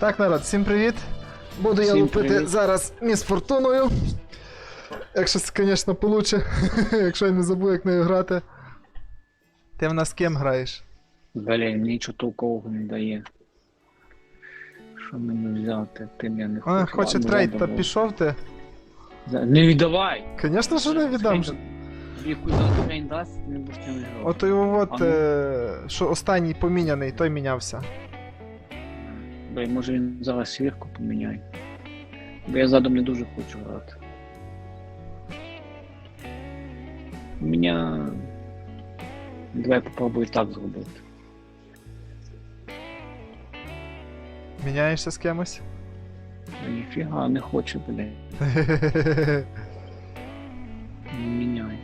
Так, народ, всім привіт. Буду я Всім лупити привіт. зараз міс фортуною. Якщо, звісно, получше. Якщо я не забув, як нею грати. Ти в нас з ким граєш? Блін, нічого толкового не дає. Що мені взяти? Тим я не хочу. А, хоче трейд, ладно, та пішов ти. Не віддавай! Звісно, що не віддам. Тобі яку завтра трейд дасть, ти не будеш не грати. Ото його А от, ну. е, що останній поміняний, той мінявся. Блін, може він зараз свірку поміняє. Бо я задом не дуже хочу грати. У мене... Давай попробую так зробити. Міняєшся з кимось? Ніфіга, не хочу, блін. Не міняй.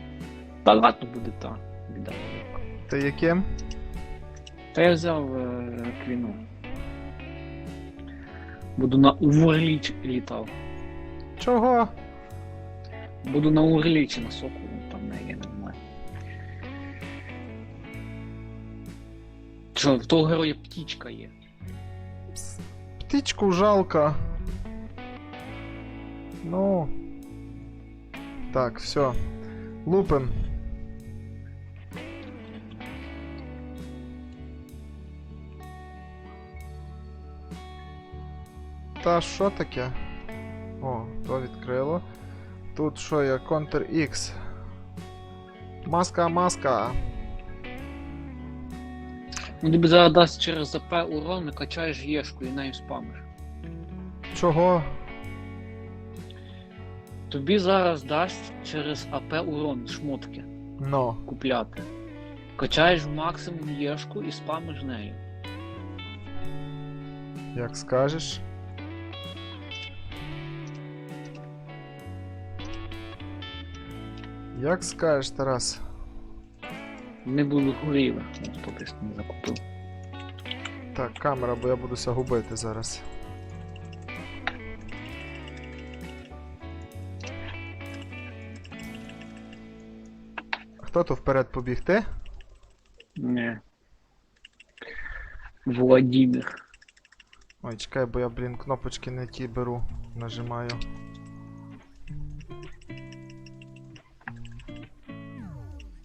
Та ладно буде так. Біда яким? Та я взяв е, квіну. Буду на Урліч літав. Чого? Буду на Урлічі на соку, ну, там не є нормально. Що, в того героя птічка є. Птичку жалко. Ну. Так, все. Лупим. Та що таке? О, то відкрило. Тут що є? Counter X. Маска, маска. Ну тобі зараз дасть через АП урон, качаєш єшку і нею спамиш. Чого? Тобі зараз дасть через АП урон шмотки Но. купляти. Качаєш максимум єшку і спамиш нею. Як скажеш. Як скажеш, Тарас. Не буду горіли, ну, хто не закупив. Так, камера, бо я буду губити зараз. Хто то вперед побіг? Ти? Не. Владимир. Ой, чекай, бо я, блін, кнопочки не ті беру. Нажимаю.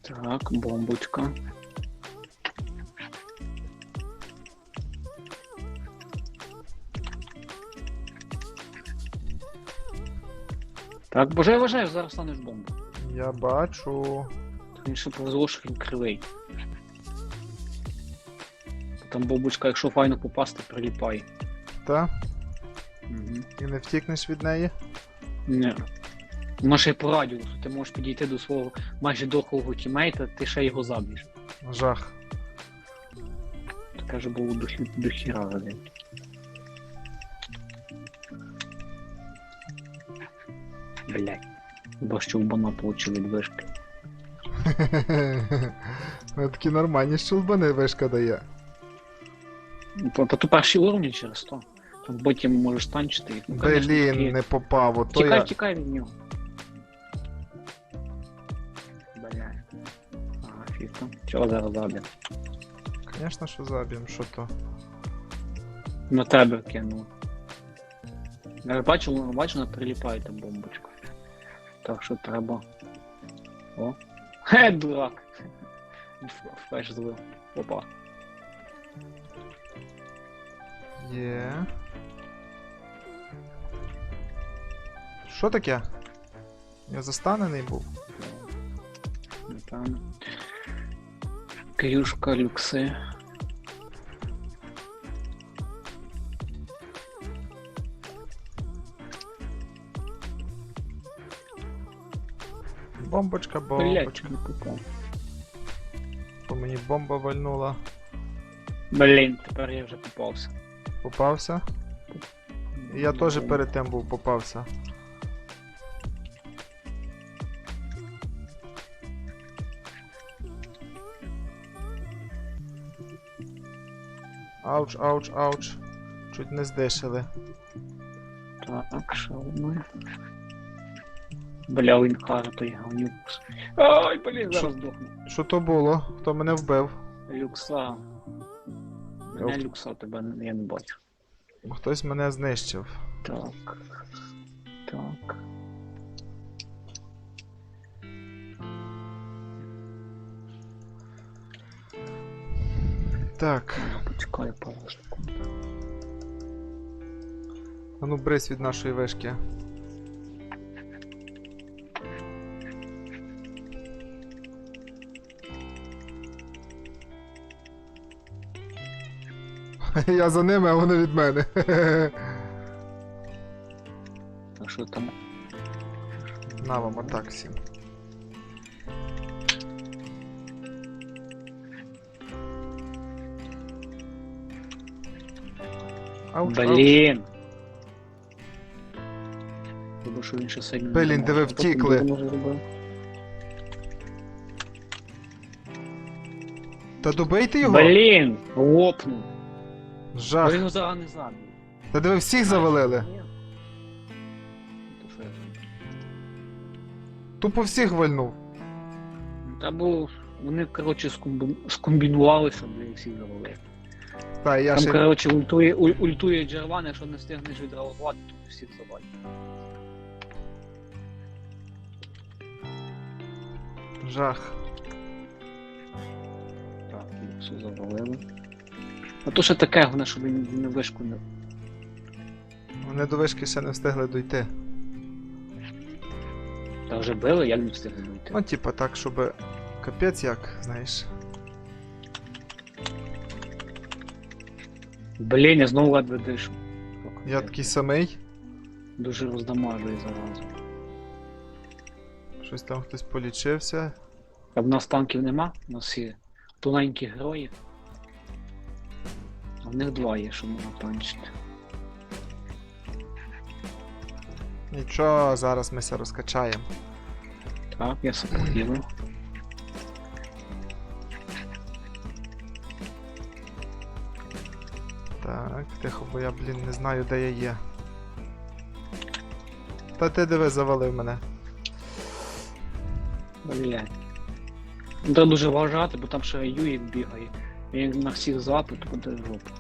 Так, бомбочка. Так, боже, я вважаю, зараз станеш бомбу. Я бачу. Він ще повезло, що він кривий. Там бомбочка, якщо файно попасти, приліпає. Та? Угу. І не втікнеш від неї? Не. Вона ще й по радіусу, ти можеш підійти до свого майже дохового тімейта, ти ще його заб'єш. Жах. Таке ж було до, хі- до хіра ради. Блять. Бо що в бана получили від вишки. Ну, такі нормальні щелбани вишка дає. По, по ту перші уровні через то. Там потім можеш танчити їх. Ну, конечно, Блін, такі- не попав, ото Тікай, я. тікай від нього. Чого зараз заб'є? Звісно, що заб'єм, що то. На тебе кинув. Я бачу, бачу, вона приліпає там бомбочку. Так що треба. О. Хе, дурак. Флеш злив. Опа. Є. Що таке? Я застанений був. Напевно. Кирюшка, люкси. Бомбочка, бомбочка. не. По мені бомба вальнула. Блін, тепер я вже попався. Попався. Я теж перед тим був попався. Ауч, ауч, ауч. Чуть не здишили. Так, що ми? Бля, він каже, той говнюк. Ай, блін, зараз здохну. Що то було? Хто мене вбив? Люкса. Мене Оп. люкса тебе я не бачу. Хтось мене знищив. Так. Так. Так, Почекаю пару секунд. а ну брись від нашої вишки. Я за ними, а вони від мене. Так що там. На вам атак всім. Ауч, ауч. Блін! Тому що він ще сильно. не Блін, де ви може. втікли? Тобто, може, зробив? Та добийте його! Блін! Лопнув! Ви Жах. його зараз не забили. Та де ви всіх завалили? Ні. То що я зроблю? Тупо всіх вальнув. Та бо вони, коротше, скомбі- скомбінувалися, де всіх завалили. Та я Там, ще. коротше, ультує, уль- ультує Джерван, якщо не встигнеш відреагувати, то всіх завалить. Жах. Так, все завалили. А то ще таке, головне, щоб він не вишку не. Вони до вишки ще не встигли дойти. Та вже били, як не встигли вийти. Ну, типа так, щоб. Капець як, знаєш. Блін, я знову ледве дишу. Я такий самий. Дуже роздамажує заразу. Щось там хтось полічився. А в нас танків нема, у нас всі тоненькі герої. А в них два є, що можна танчити. Нічого, зараз ми ся розкачаємо. Так, я сапогів. Так, тихо, бо я, блін, не знаю, де я є. Та ти диви, завалив мене. Блять. Треба дуже вважати, бо там ще Юїк бігає. Він на всіх запит, то буде жопа.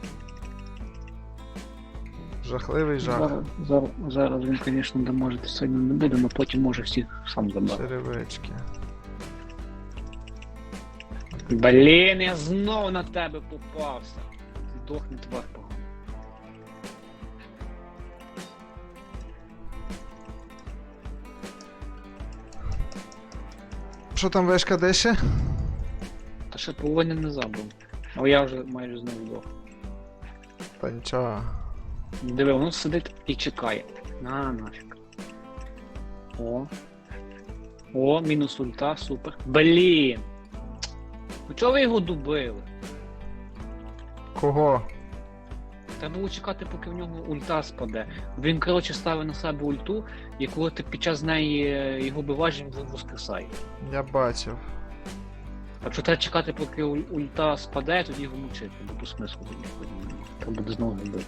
Жахливий жах. Зараз, зараз, зараз він, звісно, дамажити сьогодні не буде, але потім може всіх сам забрати. Черевички. Блін, я знов на тебе попався. Здохни твар Що там вишка дише? Та ще половини не забув. А я вже майже знову здох. Та нічого. Диви, воно сидить і чекає. На нафіг. О. О, мінус ульта, супер. Блін! Ну чого ви його дубили? Кого? Треба було чекати, поки в нього ульта спаде. Він, коротше, ставить на себе ульту, і коли ти під час неї е, його биваєш, він воскресає. Я бачив. Так що треба чекати, поки ульта спаде, тоді його мучити, бо по смислу тоді треба буде знову добити.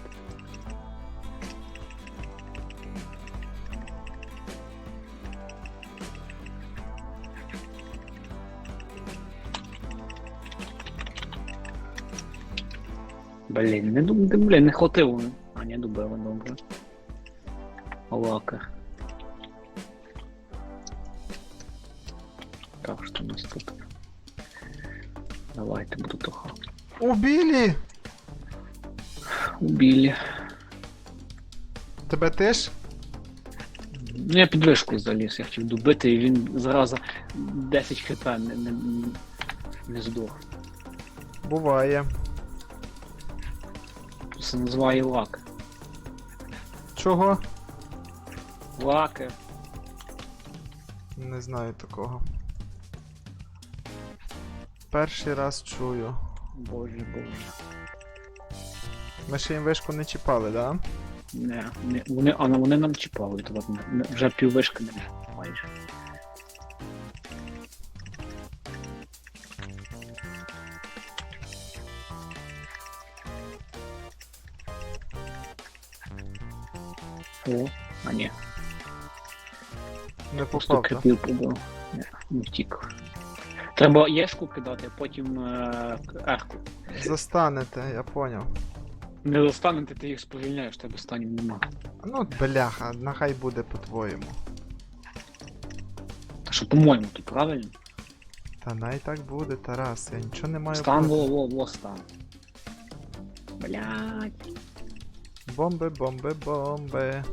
Блін, не дум, блін, не хватило. А, не добили, добре. Лака. Так, що у нас тут? Давайте буду того. Убілі! Убили. Тебе теж? Ну я під вишку заліз, я хотів добити, і він зараза 10 хп не, не, не здох. Буває. Це називає лак. Чого? Лаки. Не знаю такого. Перший раз чую. Боже, боже. Ми ще їм вишку не чіпали, да? Не, не, вони, а вони нам чіпали, то ладно, вже піввишки немає майже. О, а ні, Не попав, так? кріпів побив. Не, не втік. Треба єшку кидати, а потім е, ерку. Застанете, я поняв. Не достанете, ти їх сповільняєш, тебе станів нема. Ну, бляха, нехай буде по-твоєму. Та що, по-моєму, то правильно? Та най так буде, Тарас, я нічого не маю Стан, проти. во, во, во, стан. Блядь. Бомби, бомби, бомби.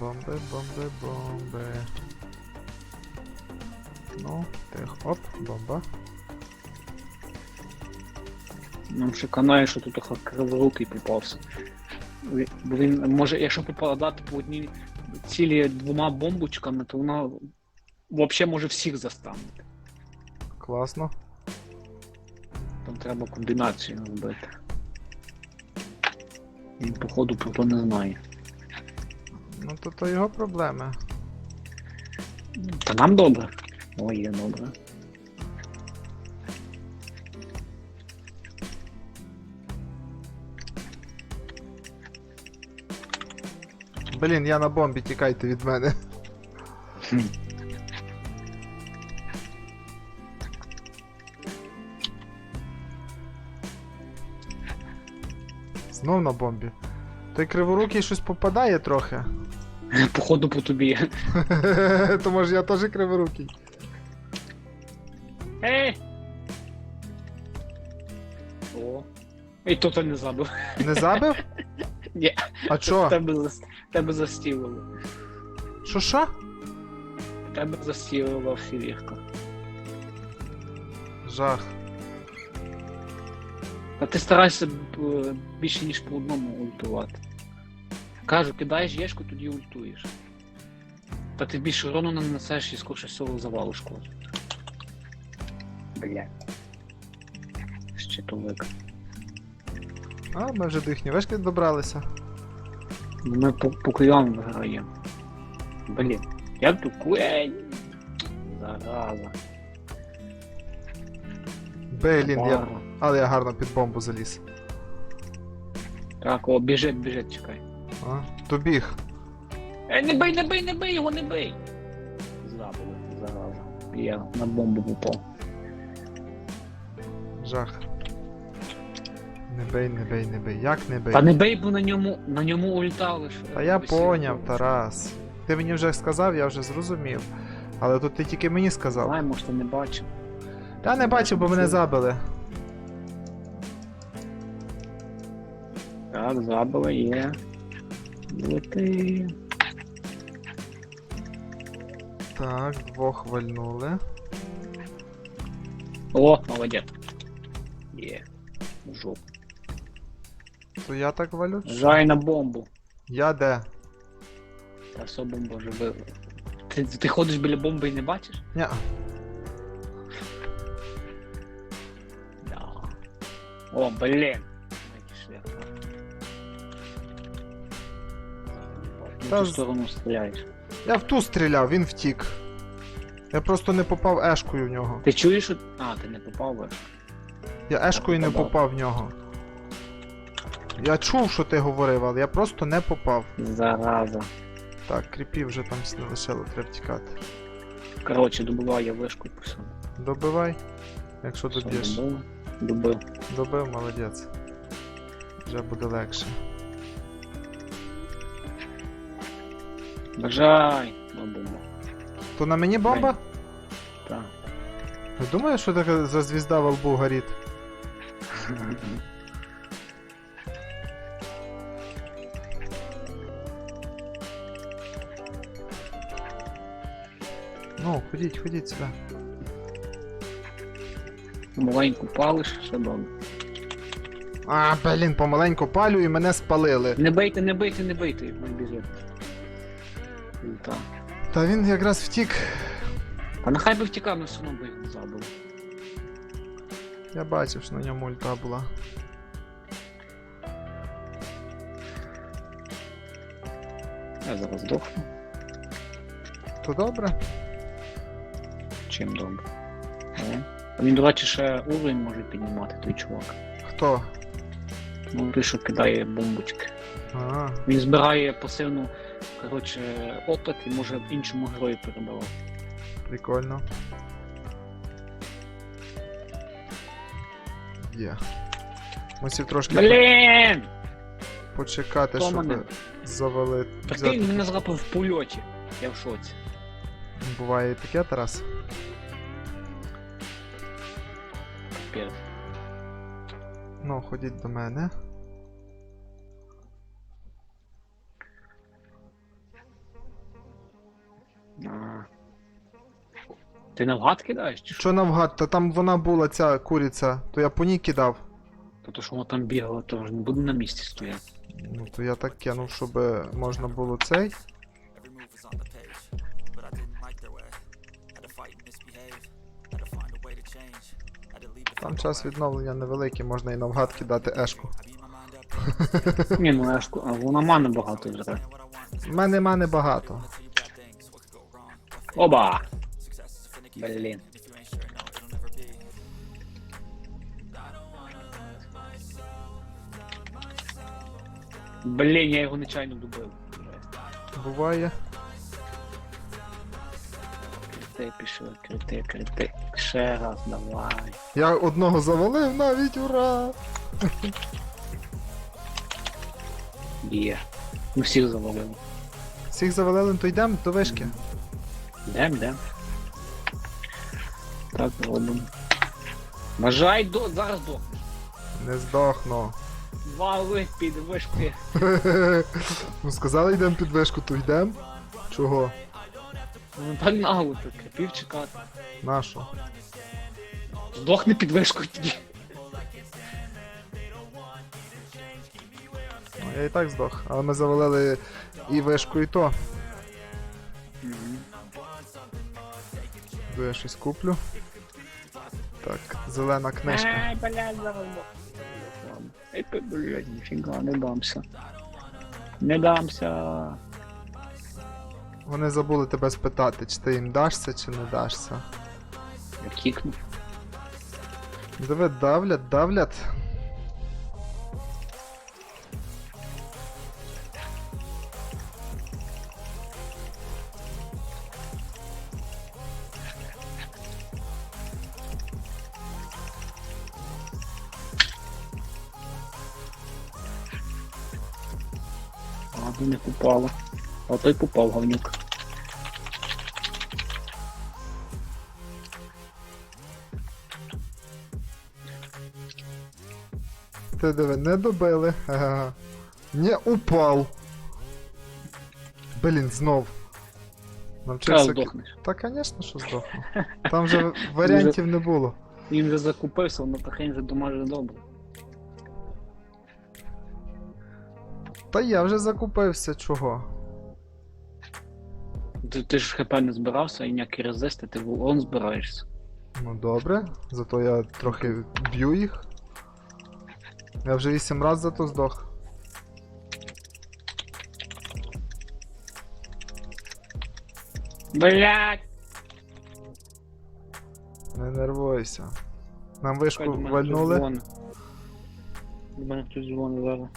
Бомби, бомби, бомби. Ну, тих, оп, бомба. Нам ще канає, що тут криворукий попався. Бо він може, якщо попадати по одній цілі двома бомбочками, то вона взагалі може всіх застанути. Класно. Там треба комбінацію робити. Він, походу, про то не знає. Ну то то його проблеми. Та нам добре. Ой, є добре. Блін, я на бомбі, тікайте від мене. Хм. Знов на бомбі. Той криворукий щось попадає трохи. Походу по тобі. То може я теж криворукий. Ей! О. І то то не забив. Не забив? Ні. А чо? Тебе, зас- тебе застілило. Що що? Тебе застілила філірка. Жах. Та ти старайся б, е, більше ніж по одному ультувати. Кажу, кидаєш єшку, тоді ультуєш. Та ти більше урону нанесеш і скорше всього завалиш когось. Бля. Щитовик. А, ми вже до їхньої вишки добралися. Ми по, по куям виграємо. Блін. Як тут куень? Зараза. Блін, я... Але я гарно під бомбу заліз. Так, о, біжить, біжить, чекай. А? Добіг. Ей, не бий, не бий, не бий, його не бий. Забули, зараза. Я на бомбу попав. Жах. Не бей, не бей, не бей. Як не бей? Та не бей, бо на ньому, на ньому ульта лише. Та я поняв, Тарас. Ти мені вже сказав, я вже зрозумів. Але тут ти тільки мені сказав. Знаю, може ти не бачив. Я не бачив, бо мене забили. Так, забили, є. Лети. Так, двох вальнули. О, молодець. Є. Жоп. То я так валю? Жай на бомбу. Я де? Та все бомба вже била. Ти, ти ходиш біля бомби і не бачиш? Ня. Да. О, блін. В Та ту з- сторону стріляєш. Я в ту стріляв, він втік. Я просто не попав ешкою в нього. Ти чуєш, що... А, ти не попав би. Я ешкою не попав. попав в нього. Я чув, що ти говорив, але я просто не попав. Зараза. Так, кріпів вже там не лишило, треба тікати. Коротше, добиваю я вишку писав. Добивай, якщо доб'єш. добив. Добив. Добив, молодець. Вже буде легше. Бажай! Бомба. То на мені бомба? Так. Не думаєш, що така за звізда во лбу горить? Ну, ходіть, ходіть сюди. Маленьку палиш, все добре. А, блін, помаленьку палю і мене спалили. Не бийте, не бийте, не бийте, він біжить. Так. Та він якраз втік. А нехай би втікав, ми все одно би не забили. Я бачив, що на ньому ульта була. Я зараз здохну. То добре? Чим добре. О. А Він, до речі, ще уровень може піднімати, той чувак. Хто? Ну, той, що кидає бомбочки. А, Він збирає пасивну коротше, опит і може іншому герою передавав. Прикольно. Є. Мусив трошки Блін! почекати, Хто щоб мене? завели. Прикинь, взяти. мене злапав в польоті. Я в шоці. Буває і таке, Тарас. Капець. Ну, ходіть до мене. Ти навгад кидаєш? Чи що? Навгад? Та там вона була ця куриця, то я по ній кидав. Та то, що воно там бігало, то ж не буде на місці стояти. Ну то я так кинув, щоб можна було цей. Every move was on the page, but I didn't like their way. Had to fight and misbehave. Had to find a way to change. Had to leave the Там час відновлення невеликий, можна і навгад кидати ешку. I beat my mind up, Ні, ну я ж ку- а вона мани багато жре. В мене мане багато. Оба! Thing. Блін. Я його нечайно добив. Буває. Крити, пішли, крити, крити. Ще раз, давай. Я одного завалив навіть, ура! Є. Ми всіх завалили. Всіх завалили, то йдемо до вишки. Йдем, йдем. Так робимо. Бажай до. зараз до. Не здохну. Вали під вишки. ну сказали йдемо під вишку, то йдемо. Чого? Ну так нагло, тут кріпів чекати. Нашу. Здохни під вишкою тоді. Ну, я і так здох. Але ми завалили і вишку, і то. Йду я щось куплю. Так, зелена книжка. Ай, блядь, бо. Блядь, ніфіга, не дамся. Не дамся. Вони забули тебе спитати, чи ти їм дашся, чи не дашся. Я кікнув. Диви, давлять, давлять. А той попав говнюк. Ти диви, не добили. Ага. Не упав. Блін, знов. Навчився. ки- здохнеш. Та, звісно, що здохну. Там же варіантів не було. Він вже закупився, воно трохи вже домаже добре. Та я вже закупився, чого? Ти, ти ж хп не збирався і ніякі резисти, ти в он збираєшся. Ну добре, зато я трохи б'ю їх. Я вже вісім раз зато здох. Блять! Не нервуйся. Нам вишку вальнули. До мене хтось дзвонить зараз.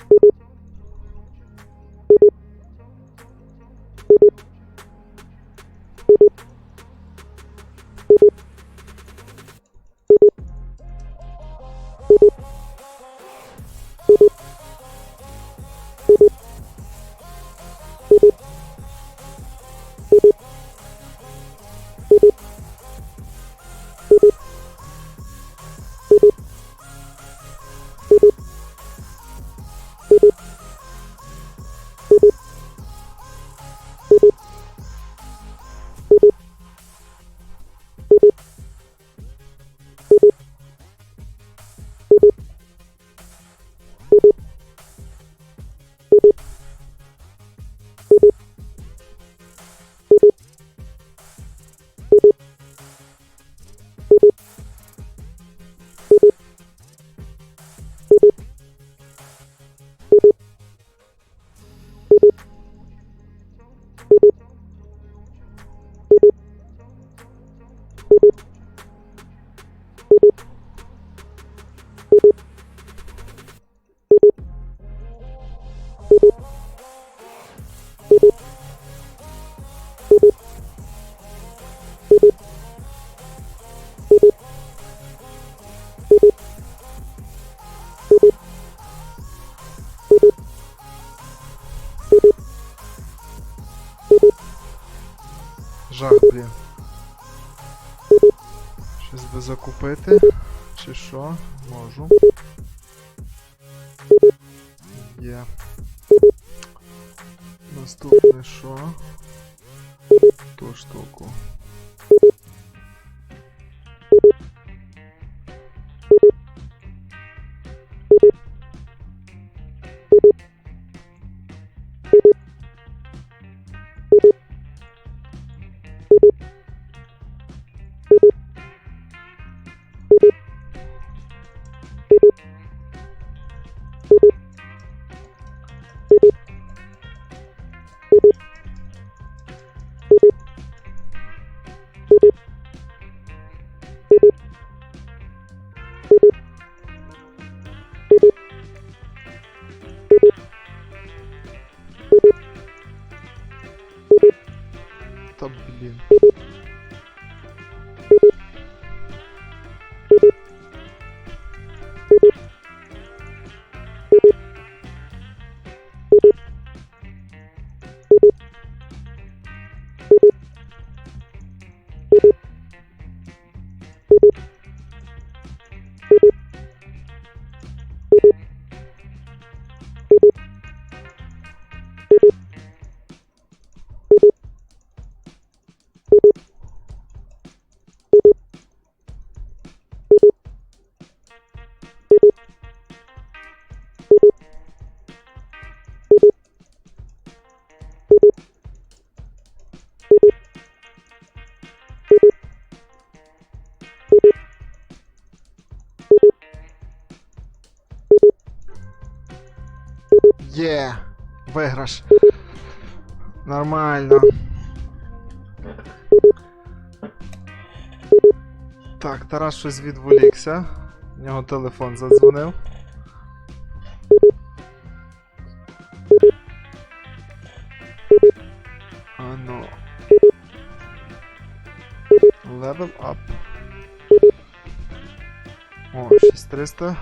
жах, блін. Щось би закупити. Чи що? Можу. Є! Виграш. Нормально. Так, Тарас щось відволікся. У нього телефон задзвонив. А ну. Level up. О, 6300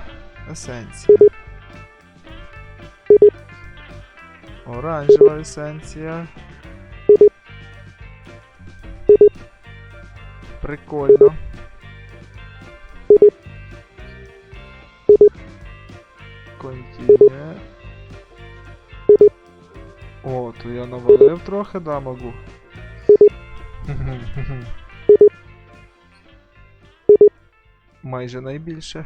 есенція. Оранжева есенція. Прикольно. Континє. О, то я навалив трохи дамагу. Майже найбільше.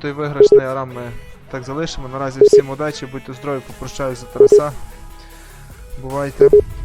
той виграшний арам ми так залишимо. Наразі всім удачі, будьте здорові, попрощаюся Тараса. Бувайте.